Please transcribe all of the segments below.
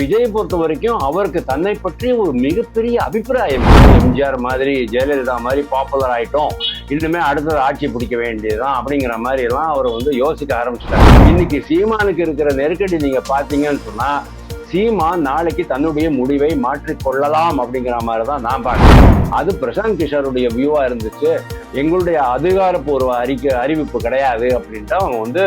விஜய் பொறுத்த வரைக்கும் அவருக்கு தன்னை பற்றி ஒரு மிகப்பெரிய அபிப்பிராயம். எம்ஜிஆர் மாதிரி ஜெயலலிதா மாதிரி பாப்புலர் ஆயிட்டோம். இன்னுமே அடுத்தது ஆட்சி பிடிக்க வேண்டியதுதான் அப்படிங்கிற மாதிரி எல்லாம் அவர் வந்து யோசிக்க ஆரம்பிச்சிட்டாரு. இன்னைக்கு சீமானுக்கு இருக்கிற நெருக்கடி நீங்க பாத்தீங்கன்னு சொன்னா சீமான் நாளைக்கு தன்னுடைய முடிவை மாற்றிக் கொள்ளலாம் அப்படிங்கிற மாதிரி தான் நான் பார்க்குறேன். அது பிரசாந்த் கிஷோருடைய வியூவா இருந்துச்சு. எங்களுடைய அதிகாரப்பூர்வ அறிக்கை அறிவிப்பு கிடையாது அப்படின்ட்டு அவங்க வந்து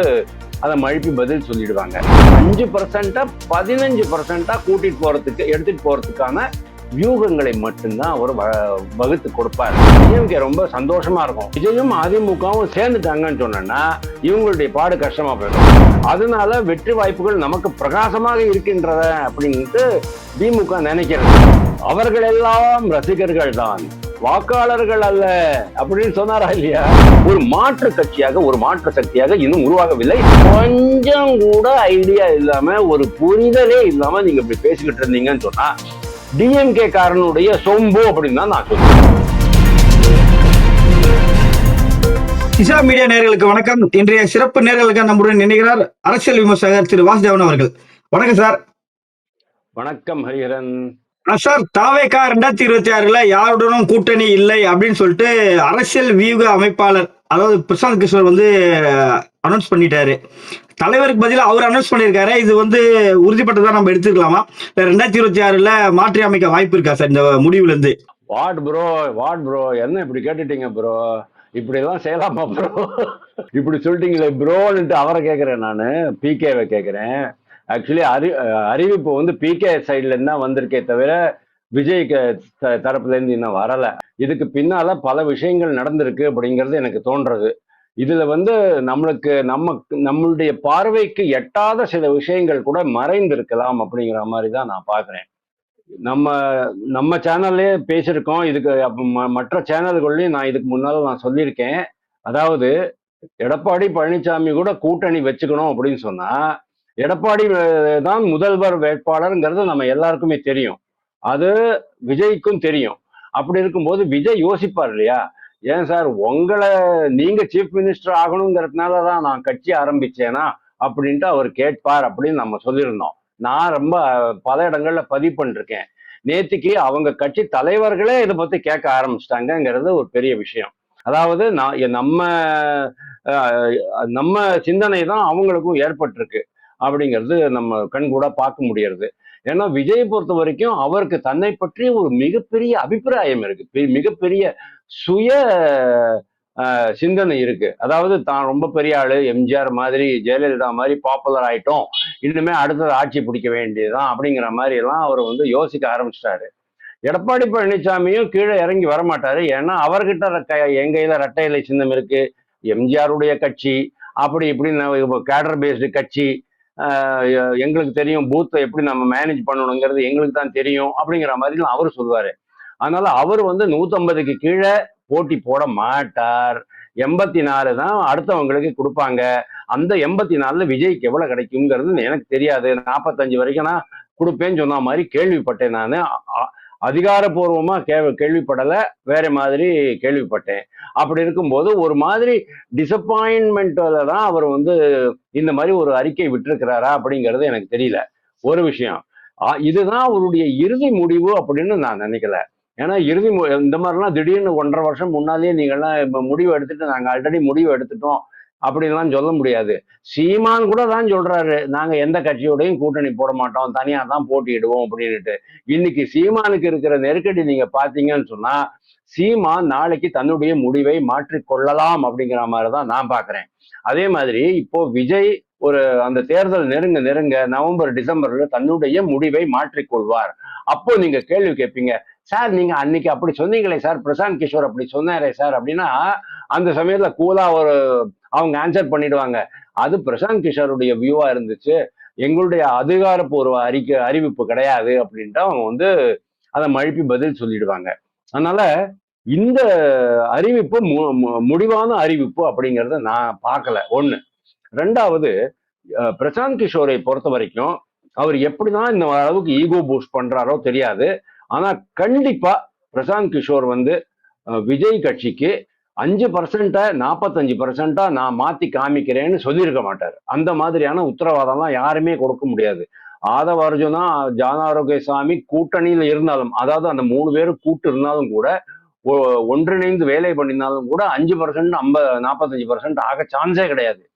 அதை மழுப்பி பதில் சொல்லிடுவாங்க. அஞ்சு பர்சன்டா பதினஞ்சு பர்சன்டா கூட்டிட்டு போறதுக்கு எடுத்துட்டு போறதுக்கான வியூகங்களை மட்டும்தான் அவர் வ- வகுத்து கொடுப்பாரு. டிஎம்கே ரொம்ப சந்தோஷமா இருக்கும். விஜயும் அதிமுகவும் சேர்ந்துட்டாங்கன்னு சொன்னா இவங்களுடைய பாடு கஷ்டமா போயிடும். அதனால வெற்றி வாய்ப்புகள் நமக்கு பிரகாசமாக இருக்கின்றன அப்படின்ட்டு திமுக நினைக்கிறது அவர்கள் எல்லாம் ரசிகர்கள் தான் வாக்காளர்கள் அல்ல அப்படின்னு சொன்னாரா இல்லையா? ஒரு மாற்று கட்சியாக ஒரு மாற்று சக்தியாக இன்னும் உருவாகவில்லை. கொஞ்சம் கூட ஐடியா இல்லாம ஒரு புரிதலே இல்லாம நீங்க இப்படி பேசிக்கிட்டு இருந்தீங்கன்னு சொன்னா டிஎம்கே காரனுடைய சொம்பு அப்படின்னு தான் நான் சொல்றேன். இசா மீடியா நேயர்களுக்கு வணக்கம். இன்றைய சிறப்பு நேர்களுக்கு நம்முடன் நினைக்கிறார் அரசியல் விமர்சகர் திரு வாசுதேவன் அவர்கள். வணக்கம் சார். வணக்கம் ஹரிஹரன். சார் தாவேகா ரெண்டாயிரத்தி இருபத்தி ஆறுல யாருடனும் கூட்டணி இல்லை அப்படின்னு சொல்லிட்டு அரசியல் வியூக அமைப்பாளர் அதாவது பிரசாந்த் கிஷோர் வந்து அனௌன்ஸ் பண்ணிட்டாரு. தலைவருக்கு பதிலாக அவர் அனௌன்ஸ் பண்ணியிருக்காரு. இது வந்து உறுதிப்பட்டதான் நம்ம எடுத்துக்கலாமா? ரெண்டாயிரத்தி இருபத்தி ஆறுல மாற்றி அமைக்க வாய்ப்பு இருக்கா சார் இந்த முடிவுல இருந்து வாட் ப்ரோ வாட் ப்ரோ என்ன இப்படி கேட்டுட்டீங்க ப்ரோ இப்படி எல்லாம் செய்யலாமா ப்ரோ இப்படி சொல்லிட்டீங்களே ப்ரோன்ட்டு அவரை கேட்குறேன் நான் பிகேவை கேட்குறேன். ஆக்சுவலி அறி அறிவிப்பு வந்து பிகே சைட்லேருந்து தான் வந்திருக்கே தவிர விஜய்க்கு த- தரப்புல இருந்து இன்னும் வரல. இதுக்கு பின்னால பல விஷயங்கள் நடந்திருக்கு அப்படிங்கிறது எனக்கு தோன்றது. இதுல வந்து நம்மளுக்கு நம்ம நம்மளுடைய பார்வைக்கு எட்டாத சில விஷயங்கள் கூட மறைந்திருக்கலாம் அப்படிங்கிற மாதிரி தான் நான் பார்க்குறேன். நம்ம நம்ம சேனல்லே பேசியிருக்கோம். இதுக்கு ம- மற்ற சேனல்கள்லையும் நான் இதுக்கு முன்னால நான் சொல்லியிருக்கேன். அதாவது எடப்பாடி பழனிசாமி கூட கூட்டணி வச்சுக்கணும் அப்படின்னு சொன்னா எடப்பாடி தான் முதல்வர் வேட்பாளருங்கிறது நம்ம எல்லாருக்குமே தெரியும். அது விஜய்க்கும் தெரியும். அப்படி இருக்கும்போது விஜய் யோசிப்பார் இல்லையா? ஏன் சார் உங்களை நீங்க சீஃப் மினிஸ்டர் ஆகணுங்கிறதுனால தான் நான் கட்சி ஆரம்பிச்சேனா? அப்படின்ட்டு அவர் கேட்பார் அப்படின்னு நம்ம சொல்லியிருந்தோம். நான் ரொம்ப பல இடங்கள்ல பதிவு பண்ணிருக்கேன். நேத்திக்கு அவங்க கட்சி தலைவர்களே இதை பத்தி கேட்க ஆரம்பிச்சிட்டாங்கங்கிறது ஒரு பெரிய விஷயம். அதாவது நான் நம்ம நம்ம சிந்தனை தான் அவங்களுக்கும் ஏற்பட்டிருக்கு. அப்படிங்கிறது நம்ம கண்கூட பார்க்க முடியறது. ஏன்னா விஜய் பொறுத்த வரைக்கும் அவருக்கு தன்னை பற்றி ஒரு மிகப்பெரிய அபிப்பிராயம் இருக்கு. பெ- மிகப்பெரிய சுய சிந்தனை இருக்கு. அதாவது தான் ரொம்ப பெரிய ஆளு எம்ஜிஆர் மாதிரி ஜெயலலிதா மாதிரி பாப்புலர் ஆயிட்டோம். இன்னுமே அடுத்தது ஆட்சி பிடிக்க வேண்டியதுதான் அப்படிங்கிற மாதிரி எல்லாம் அவர் வந்து யோசிக்க ஆரம்பிச்சிட்டாரு. எடப்பாடி பழனிசாமியும் கீழே இறங்கி வரமாட்டாரு. ஏன்னா அவர்கிட்ட ரெட்டை என் கையில ரெட்டை இலை சின்னம் இருக்கு. எம்ஜிஆருடைய கட்சி அப்படி இப்படின்னு கேடர் பேஸ்டு கட்சி எங்களுக்கு தெரியும் பூத்தை எப்படி நம்ம மேனேஜ் பண்ணணுங்கிறது எங்களுக்கு தான் தெரியும் அப்படிங்கிற மாதிரி அவர் சொல்லுவாரு. அதனால அவர் வந்து நூத்தம்பதுக்கு கீழே போட்டி போட மாட்டார். எண்பத்தி நாலு தான் அடுத்தவங்களுக்கு கொடுப்பாங்க. அந்த எண்பத்தி நாலுல விஜய்க்கு எவ்வளவு கிடைக்குங்கிறது எனக்கு தெரியாது. நாற்பத்தஞ்சு வரைக்கும் நான் கொடுப்பேன்னு சொன்ன மாதிரி கேள்விப்பட்டேன் நான். அதிகாரப்பூர்வமா கே கேள்விப்படலை. வேற மாதிரி கேள்விப்பட்டேன். அப்படி இருக்கும்போது ஒரு மாதிரி டிசப்பாயின்மெண்ட்ல தான் அவர் வந்து இந்த மாதிரி ஒரு அறிக்கை விட்டுருக்கிறாரா அப்படிங்கிறது எனக்கு தெரியல. ஒரு விஷயம். இதுதான் அவருடைய இறுதி முடிவு அப்படின்னு நான் நினைக்கல. ஏன்னா இறுதி மு- இந்த மாதிரிலாம் திடீர்னு ஒன்றரை வருஷம் முன்னாலேயே நீங்கள்லாம் இப்போ முடிவு எடுத்துட்டு நாங்கள் ஆல்ரெடி முடிவு எடுத்துட்டோம் அப்படின்லாம் சொல்ல முடியாது. சீமான் கூட தான் சொல்றாரு நாங்க எந்த கட்சியோடையும் கூட்டணி போட மாட்டோம் தனியா தான் போட்டியிடுவோம் அப்படின்ட்டு இன்னைக்கு சீமானுக்கு இருக்கிற நெருக்கடி நீங்க பாத்தீங்கன்னு சொன்னா சீமா நாளைக்கு தன்னுடைய முடிவை மாற்றிக்கொள்ளலாம் அப்படிங்கிற மாதிரி தான் நான் பாக்குறேன். அதே மாதிரி இப்போ விஜய் ஒரு அந்த தேர்தல் நெருங்க நெருங்க நவம்பர் டிசம்பர்ல தன்னுடைய முடிவை மாற்றிக்கொள்வார் அப்போ நீங்க கேள்வி கேட்பீங்க சார் நீங்க அன்னைக்கு அப்படி சொன்னீங்களே சார் பிரசாந்த் கிஷோர் அப்படி சொன்னாரே சார் அப்படின்னா அந்த சமயத்துல கூலா ஒரு அவங்க ஆன்சர் பண்ணிடுவாங்க. அது பிரசாந்த் கிஷோருடைய வியூவா இருந்துச்சு. எங்களுடைய அதிகாரப்பூர்வ அறிக்கை அறிவிப்பு கிடையாது அப்படின்ட்டு அவங்க வந்து அதை மழுப்பி பதில் சொல்லிடுவாங்க. அதனால இந்த அறிவிப்பு மு- முடிவான அறிவிப்பு அப்படிங்கிறத நான் பார்க்கல. ஒண்ணு. ரெண்டாவது பிரசாந்த் கிஷோரை பொறுத்த வரைக்கும் அவர் எப்படிதான் இந்த அளவுக்கு ஈகோ பூஸ்ட் பண்றாரோ தெரியாது. ஆனா கண்டிப்பா பிரசாந்த் கிஷோர் வந்து விஜய் கட்சிக்கு அஞ்சு பர்சன்ட்டை நாற்பத்தஞ்சு பர்சன்ட்டா நான் மாத்தி காமிக்கிறேன்னு சொல்லியிருக்க மாட்டார். அந்த மாதிரியான உத்தரவாதம்லாம் யாருமே கொடுக்க முடியாது. ஆதவ அர்ஜுனா ஜான கூட்டணியில் கூட்டணியில இருந்தாலும் அதாவது அந்த மூணு பேரும் கூட்டு இருந்தாலும் கூட ஒ- ஒன்றிணைந்து வேலை பண்ணினாலும் கூட அஞ்சு பர்சன்ட் ஐம்பது நாற்பத்தஞ்சு பர்சன்ட் ஆக சான்ஸே கிடையாது.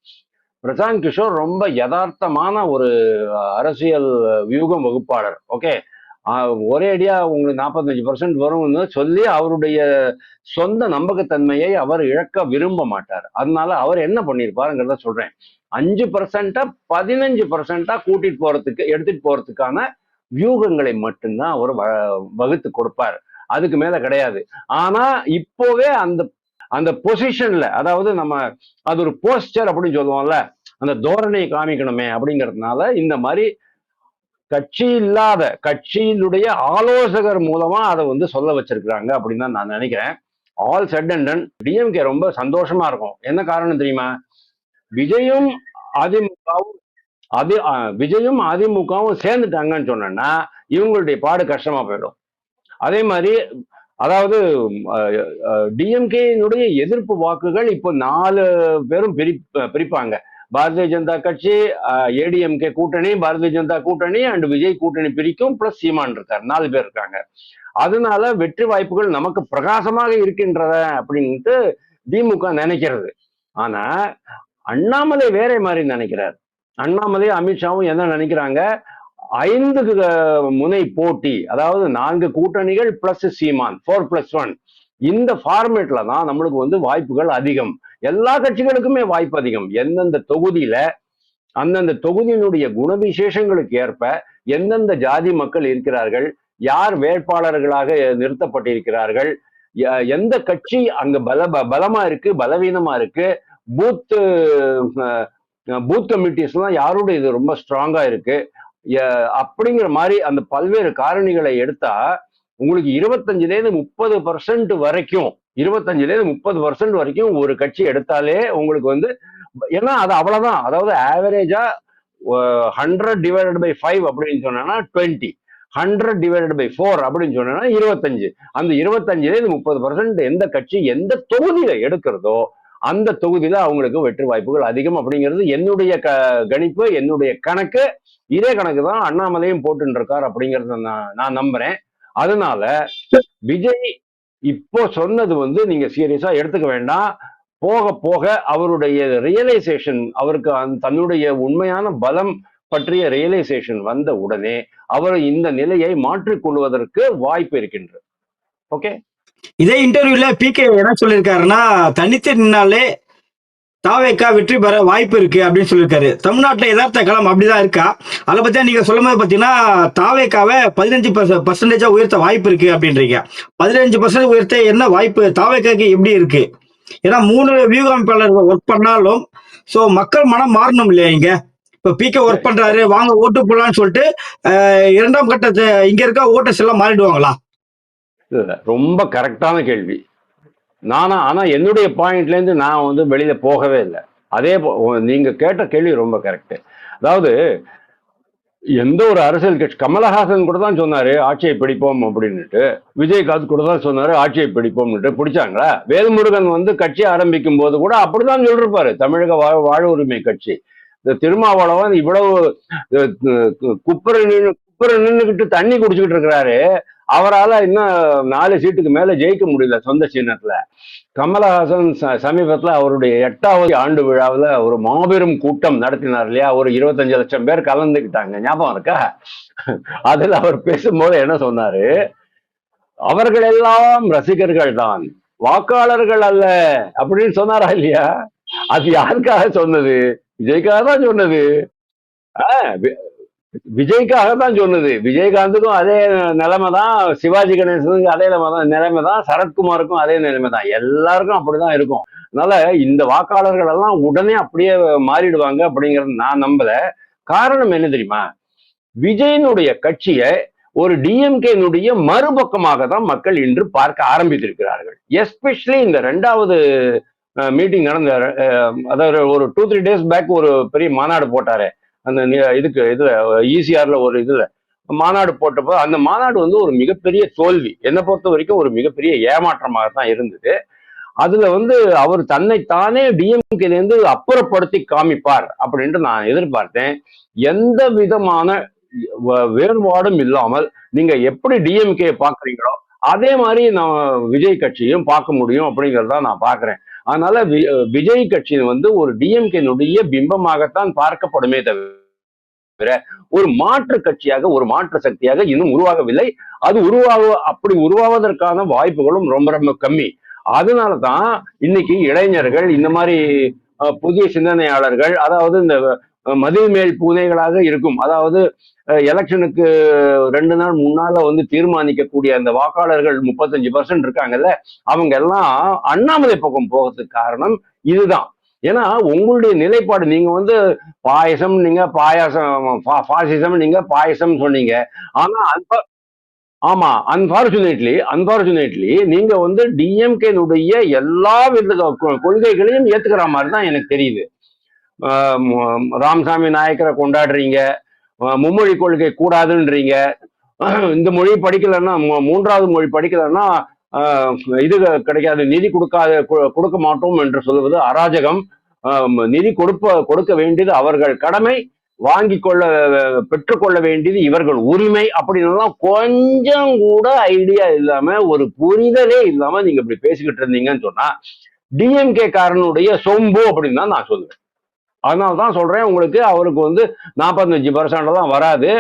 பிரசாந்த் கிஷோர் ரொம்ப யதார்த்தமான ஒரு அரசியல் வியூகம் வகுப்பாளர். ஓகே ஒரே அடியா உங்களுக்கு நாற்பத்தஞ்சு பர்சன்ட் வரும்னு சொல்லி அவருடைய சொந்த நம்பகத்தன்மையை அவர் இழக்க விரும்ப மாட்டார். அதனால அவர் என்ன பண்ணியிருப்பாருங்கிறத சொல்றேன். அஞ்சு பர்சன்டா பதினஞ்சு பர்சன்டா கூட்டிட்டு போறதுக்கு எடுத்துட்டு போறதுக்கான வியூகங்களை மட்டும்தான் அவர் வ- வகுத்து கொடுப்பார். அதுக்கு மேல கிடையாது. ஆனா இப்போவே அந்த அந்த பொசிஷன்ல அதாவது நம்ம அது ஒரு போஸ்டர் அப்படின்னு சொல்லுவோம்ல அந்த தோரணையை காமிக்கணுமே அப்படிங்கிறதுனால இந்த மாதிரி கட்சி இல்லாத கட்சியினுடைய ஆலோசகர் மூலமா அதை வந்து சொல்ல வச்சிருக்கிறாங்க அப்படின்னு தான் நான் நினைக்கிறேன். All set and done DMK ரொம்ப சந்தோஷமா இருக்கும். என்ன காரணம் தெரியுமா? விஜயும் அதிமுகவும் அதி விஜயும் அதிமுகவும் சேர்ந்துட்டாங்கன்னு சொன்னேன்னா இவங்களுடைய பாடு கஷ்டமா போயிடும். அதே மாதிரி அதாவது டிஎம்கேனுடைய எதிர்ப்பு வாக்குகள் இப்போ நாலு பேரும் பிரி பிரிப்பாங்க. பாரதிய ஜனதா கட்சி ஏடிஎம்கே கூட்டணி பாரதிய ஜனதா கூட்டணி அண்ட் விஜய் கூட்டணி பிரிக்கும். பிளஸ் சீமான் இருக்கார். நாலு பேர் இருக்காங்க. அதனால வெற்றி வாய்ப்புகள் நமக்கு பிரகாசமாக இருக்கின்றத அப்படின்ட்டு திமுக நினைக்கிறது. ஆனா அண்ணாமலை வேற மாதிரி நினைக்கிறார். அண்ணாமலை அமித்ஷாவும் என்ன நினைக்கிறாங்க? ஐந்து முனை போட்டி அதாவது நான்கு கூட்டணிகள் plus Seeman four plus one இந்த ஃபார்மேட்ல தான் நம்மளுக்கு வந்து வாய்ப்புகள் அதிகம். எல்லா கட்சிகளுக்குமே வாய்ப்பு அதிகம். எந்தெந்த தொகுதியில அந்தந்த தொகுதியினுடைய குணவிசேஷங்களுக்கு ஏற்ப எந்தெந்த ஜாதி மக்கள் இருக்கிறார்கள் யார் வேட்பாளர்களாக நிறுத்தப்பட்டிருக்கிறார்கள் எந்த கட்சி அங்க பல ப- பலமா இருக்கு பலவீனமா இருக்கு பூத் பூத் கமிட்டிஸ்லாம் யாரோட இது ரொம்ப ஸ்ட்ராங்கா இருக்கு அப்படிங்கிற மாதிரி அந்த பல்வேறு காரணிகளை எடுத்தா உங்களுக்கு இருபத்தஞ்சுலேருந்து முப்பது பர்சன்ட் வரைக்கும் இருபத்தஞ்சுல இருந்து முப்பது பர்சன்ட் வரைக்கும் ஒரு கட்சி எடுத்தாலே உங்களுக்கு வந்து ஏன்னா அது அவ்வளவுதான். அதாவது ஆவரேஜா ஹண்ட்ரட் டிவைடட் பை ஃபைவ் அப்படின்னு சொன்னா twenty hundred divided by four அப்படின்னு சொன்னா இருபத்தஞ்சு. அந்த இருபத்தஞ்சுல இருந்து முப்பது பர்சன்ட் எந்த கட்சி எந்த தொகுதியில எடுக்கிறதோ அந்த தொகுதியில அவங்களுக்கு வெற்றி வாய்ப்புகள் அதிகம் அப்படிங்கிறது என்னுடைய க கணிப்பு என்னுடைய கணக்கு. இதே கணக்கு தான் அண்ணாமலையும் போட்டுன்னு இருக்கார் அப்படிங்கறத நான் நான் நம்புறேன். அதனால விஜய் இப்போ சொன்னது வந்து நீங்க சீரியஸா எடுத்துக்க வேண்டாம். போக போக அவருடைய ரியலைசேஷன் அவருக்கு தன்னுடைய உண்மையான பலம் பற்றிய ரியலைசேஷன் வந்த உடனே அவர் இந்த நிலையை மாற்றிக்கொள்வதற்கு வாய்ப்பு இருக்கின்றது. ஓகே இதே இன்டர்வியூல பிகே என்ன சொல்லியிருக்காருன்னா தனித்து நின்னாலே தாவேக்கா வெற்றி பெற வாய்ப்பு இருக்கு அப்படின்னு சொல்லியிருக்காரு. தமிழ்நாட்டில் யதார்த்த களம் அப்படிதான் இருக்கா? அதை பத்தி நீங்க சொல்லும் போது பாத்தீங்கன்னா தாவேக்காவை பதினஞ்சு பர்சன்டேஜா உயர்த்த வாய்ப்பு இருக்கு அப்படின்றீங்க. பதினஞ்சு பர்சன்டேஜ் உயர்த்த என்ன வாய்ப்பு? தாவேக்காக்கு எப்படி இருக்கு? ஏன்னா மூணு வியூக அமைப்பாளர்கள் ஒர்க் பண்ணாலும் சோ மக்கள் மனம் மாறணும் இல்லையா இங்க? இப்ப பிகே ஒர்க் பண்றாரு வாங்க ஓட்டு போடலான்னு சொல்லிட்டு இரண்டாம் கட்டத்தை இங்க இருக்க ஓட்டர்ஸ் எல்லாம் மாறிடுவாங்களா? ரொம்ப கரெக்டான கேள்வி. நானா ஆனா என்னுடைய பாயிண்ட்ல இருந்து நான் வந்து வெளியில போகவே இல்லை. அதே போ- நீங்கள் நீங்க கேட்ட கேள்வி ரொம்ப கரெக்ட் அதாவது எந்த ஒரு அரசியல் கட்சி கமலஹாசன் கூட தான் சொன்னாரு ஆட்சியை பிடிப்போம் அப்படின்னுட்டு. விஜயகாந்த் கூட தான் சொன்னாரு ஆட்சியை பிடிப்போம்னுட்டு. பிடிச்சாங்களா? வேல்முருகன் வந்து கட்சி ஆரம்பிக்கும் போது கூட அப்படிதான் சொல்லிருப்பாரு தமிழக வா வாழ உரிமை கட்சி. இந்த திருமாவளவன் இவ்வளவு கு- குப்புற நின்று குப்புற நின்றுகிட்டு தண்ணி குடிச்சுக்கிட்டு இருக்கிறாரு. அவரால இன்னும் நாலு சீட்டுக்கு மேல ஜெயிக்க முடியல சொந்த சின்னத்துல. கமலஹாசன் ச- அவருடைய எட்டாவது ஆண்டு விழாவில் ஒரு மாபெரும் கூட்டம் நடத்தினார் இல்லையா? ஒரு இருபத்தஞ்சு லட்சம் பேர் கலந்துக்கிட்டாங்க. ஞாபகம் இருக்கா? அதில் அவர் பேசும்போது என்ன சொன்னாரு? அவர்கள் எல்லாம் ரசிகர்கள் தான். வாக்காளர்கள் அல்ல. அப்படின்னு சொன்னாரா இல்லையா? அது யாருக்காக சொன்னது? விஜய்க்காக தான் சொன்னது. விஜய்க்காக தான் சொன்னது. விஜயகாந்துக்கும் அதே நிலைமை தான் சிவாஜி கணேசனுக்கு அதே நிலைமை தான் நிலைமை தான் சரத்குமாருக்கும் அதே நிலைமை தான் எல்லாருக்கும் அப்படிதான் இருக்கும். அதனால இந்த வாக்காளர்கள் எல்லாம் உடனே அப்படியே மாறிடுவாங்க அப்படிங்கறது நான் நம்பல. காரணம் என்ன தெரியுமா? விஜயனுடைய கட்சியை ஒரு டிஎம்கேனுடைய மறுபக்கமாக தான் மக்கள் இன்று பார்க்க ஆரம்பித்திருக்கிறார்கள். எஸ்பெஷலி இந்த ரெண்டாவது மீட்டிங் நடந்த அதாவது ஒரு டூ த்ரீ டேஸ் பேக் ஒரு பெரிய மாநாடு போட்டாரு. அந்த நி- இதுக்கு இதுல ஈசிஆர்ல ஒரு இதுல மாநாடு போட்டப்போ அந்த மாநாடு வந்து ஒரு மிகப்பெரிய தோல்வி. என்னை பொறுத்த வரைக்கும் ஒரு மிகப்பெரிய ஏமாற்றமாக தான் இருந்தது. அதுல வந்து அவர் தன்னைத்தானே தானே டிஎம்கேலேருந்து அப்புறப்படுத்தி காமிப்பார் அப்படின்ட்டு நான் எதிர்பார்த்தேன். எந்த விதமான வ- வேறுபாடும் இல்லாமல் நீங்க எப்படி டிஎம்கே பாக்குறீங்களோ அதே மாதிரி நான் விஜய் கட்சியும் பார்க்க முடியும் அப்படிங்கறத நான் பாக்குறேன் அதனால விஜய் கட்சி வந்து ஒரு டிஎம்கேனுடைய பிம்பமாகத்தான் பார்க்கப்படுமே தவிர ஒரு மாற்று கட்சியாக ஒரு மாற்று சக்தியாக இன்னும் உருவாகவில்லை. அது உருவாக அப்படி உருவாவதற்கான வாய்ப்புகளும் ரொம்ப ரொம்ப கம்மி. அதனால தான் இன்னைக்கு இளைஞர்கள் இந்த மாதிரி புதிய சிந்தனையாளர்கள் அதாவது இந்த அஹ், மதில் மேல் பூனைகளாக இருக்கும். அதாவது எலெக்ஷனுக்கு ரெண்டு நாள் முன்னால வந்து தீர்மானிக்கக்கூடிய அந்த வாக்காளர்கள் முப்பத்தஞ்சு பர்சன்ட் இருக்காங்கல்ல அவங்க எல்லாம் அண்ணாமலை பக்கம் போகிறதுக்கு காரணம் இதுதான். ஏன்னா உங்களுடைய நிலைப்பாடு நீங்க வந்து பாயசம் நீங்க பாயாசம் பாசிசம் நீங்க பாயசம் சொன்னீங்க. ஆனா அன்ப- ஆமா அன்பார்ச்சுனேட்லி அன்பார்ச்சுனேட்லி நீங்க வந்து டிஎம்கேனுடைய எல்லா வித கொள்கைகளையும் ஏத்துக்கிற மாதிரி தான் எனக்கு தெரியுது. ராமசாமி நாயக்கரை கொண்டாடுறீங்க. மும்மொழி கொள்கை கூடாதுன்றீங்க. இந்த மொழி படிக்கலைன்னா மூன்றாவது மொழி படிக்கலைன்னா இது கிடைக்காது. நிதி கொடுக்காத கொடுக்க மாட்டோம் என்று சொல்வது அராஜகம். நிதி கொடுப்ப கொடுக்க வேண்டியது அவர்கள் கடமை. வாங்கி கொள்ள பெற்றுக்கொள்ள வேண்டியது இவர்கள் உரிமை அப்படின்னுலாம் கொஞ்சம் கூட ஐடியா இல்லாம ஒரு புரிதலே இல்லாம நீங்க இப்படி பேசிக்கிட்டு இருந்தீங்கன்னு சொன்னா டிஎம்கே காரனுடைய சொம்பு அப்படின்னு தான் நான் சொல்லுவேன். அதனால தான் சொல்றேன் உங்களுக்கு அவருக்கு வந்து நாற்பத்தஞ்சு பர்சன்ட் தான் வராது.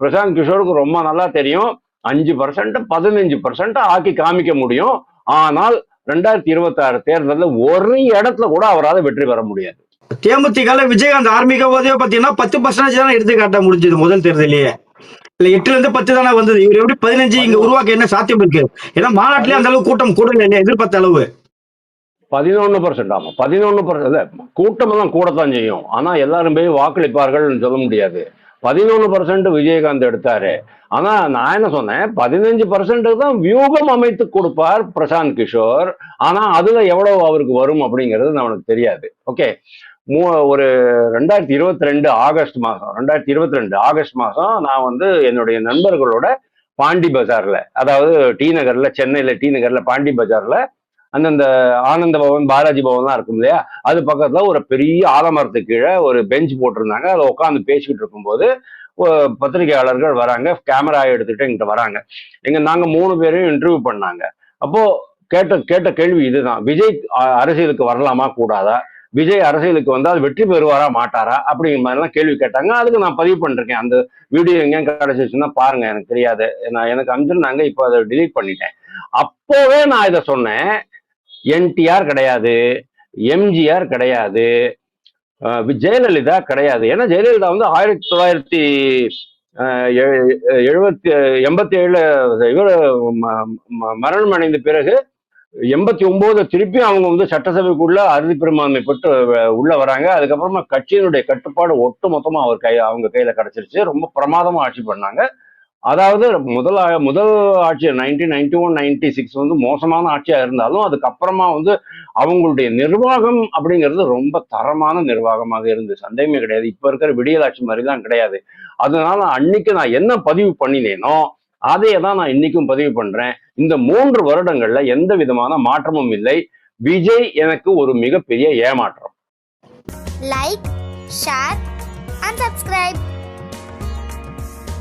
பிரசாந்த் கிஷோருக்கு ரொம்ப நல்லா தெரியும். அஞ்சு பர்சன்ட் பதினஞ்சு பர்சன்ட் ஆக்கி காமிக்க முடியும். ஆனால் ரெண்டாயிரத்தி இருபத்தி ஆறு தேர்தலில் ஒரு இடத்துல கூட அவரால் வெற்றி பெற முடியாது. தேமுதிக விஜயகாந்த் ஆரம்பிக்கும் போதே பாத்தீங்கன்னா பத்து பர்சன்டேஜ் தான் எடுத்து காட்ட முடிஞ்சது முதல் தேர்தலையே இல்ல எட்டுல இருந்து பத்து தானே வந்தது. இவர் எப்படி பதினஞ்சு இங்க உருவாக்க என்ன சாத்தியம் இருக்கு? ஏன்னா மாநாட்டிலே அந்த அளவு கூட்டம் கூடல இல்லையா எதிர்பார்த்த அளவு. பதினொன்று பர்சன்ட் ஆமாம் பதினொன்று பர்சன்ட் கூட்டம் எல்லாம் கூடத்தான் செய்யும். ஆனால் எல்லாரும் போய் வாக்களிப்பார்கள்னு சொல்ல முடியாது. பதினொன்று பர்சன்ட் விஜயகாந்த் எடுத்தாரு. ஆனா நான் என்ன சொன்னேன்? பதினஞ்சு பர்சன்ட் தான் வியூகம் அமைத்து கொடுப்பார் பிரசாந்த் கிஷோர். ஆனா அதுல எவ்வளவு அவருக்கு வரும் அப்படிங்கிறது நம்மளுக்கு தெரியாது. ஓகே? மூ ஒரு ரெண்டாயிரத்தி இருபத்தி ரெண்டு ஆகஸ்ட் மாதம் ரெண்டாயிரத்தி இருபத்தி ரெண்டு ஆகஸ்ட் மாதம் நான் வந்து என்னுடைய நண்பர்களோட பாண்டி பஜார்ல அதாவது டி நகர்ல சென்னையில டி நகர்ல பாண்டி பஜார்ல அந்தந்த ஆனந்த பவன் பாலாஜி பவன்லாம் இருக்கும் இல்லையா? அது பக்கத்துல ஒரு பெரிய ஆலமரத்துக்கு கீழே ஒரு பெஞ்ச் போட்டிருந்தாங்க. அதில் உட்காந்து பேசிக்கிட்டு இருக்கும்போது பத்திரிகையாளர்கள் வராங்க. கேமரா எடுத்துட்டு எங்கிட்ட வராங்க. எங்க நாங்க மூணு பேரையும் இன்டர்வியூ பண்ணாங்க. அப்போ கேட்ட கேட்ட கேள்வி இதுதான். விஜய் அரசியலுக்கு வரலாமா? கூடாதா? விஜய் அரசியலுக்கு வந்தால் வெற்றி பெறுவாரா? மாட்டாரா? அப்படிங்கிற மாதிரிலாம் கேள்வி கேட்டாங்க. அதுக்கு நான் பதிவு பண்ணிருக்கேன். அந்த வீடியோ எங்கேயும் கிடைச்சிச்சுன்னா பாருங்க. எனக்கு தெரியாது. நான் எனக்கு அனுப்பிச்சிருந்தாங்க இப்போ அதை டிலீட் பண்ணிட்டேன். அப்போவே நான் இதை சொன்னேன். என்டிஆர் கிடையாது எம்ஜிஆர் கிடையாது ஜெயலலிதா கிடையாது. ஏன்னா ஜெயலலிதா வந்து ஆயிரத்தி தொள்ளாயிரத்தி எழுபத்தி எண்பத்தி ஏழு இவர் மரணம் அடைந்த பிறகு எண்பத்தி ஒன்பது திருப்பி அவங்க வந்து சட்டசபைக்குள்ள அறுதி பெரும்பான்மை பெற்று உள்ள வராங்க. அதுக்கப்புறமா கட்சியினுடைய கட்டுப்பாடு ஒட்டு மொத்தமா அவர் கை அவங்க கையில கிடைச்சிருச்சு. ரொம்ப பிரமாதமா ஆட்சி பண்ணாங்க. அதாவது முதல் முதல் ஆட்சி nineteen ninety one ninety six வந்து மோசமான ஆட்சியாக இருந்தாலும் அதுக்கப்புறமா வந்து அவங்களுடைய நிர்வாகம் அப்படிங்கிறது ரொம்ப தரமான நிர்வாகமாக இருந்து சந்தேகமே கிடையாது. இப்போ இருக்கிற விடியல் ஆட்சி மாதிரிலாம் கிடையாது. அதனால அன்னைக்கு நான் என்ன பதிவு பண்ணினேனோ அதையே தான் நான் இன்னைக்கும் பதிவு பண்றேன். இந்த மூன்று வருடங்கள்ல எந்த விதமான மாற்றமும் இல்லை. விஜய் எனக்கு ஒரு மிகப்பெரிய ஏமாற்றம். Like share and subscribe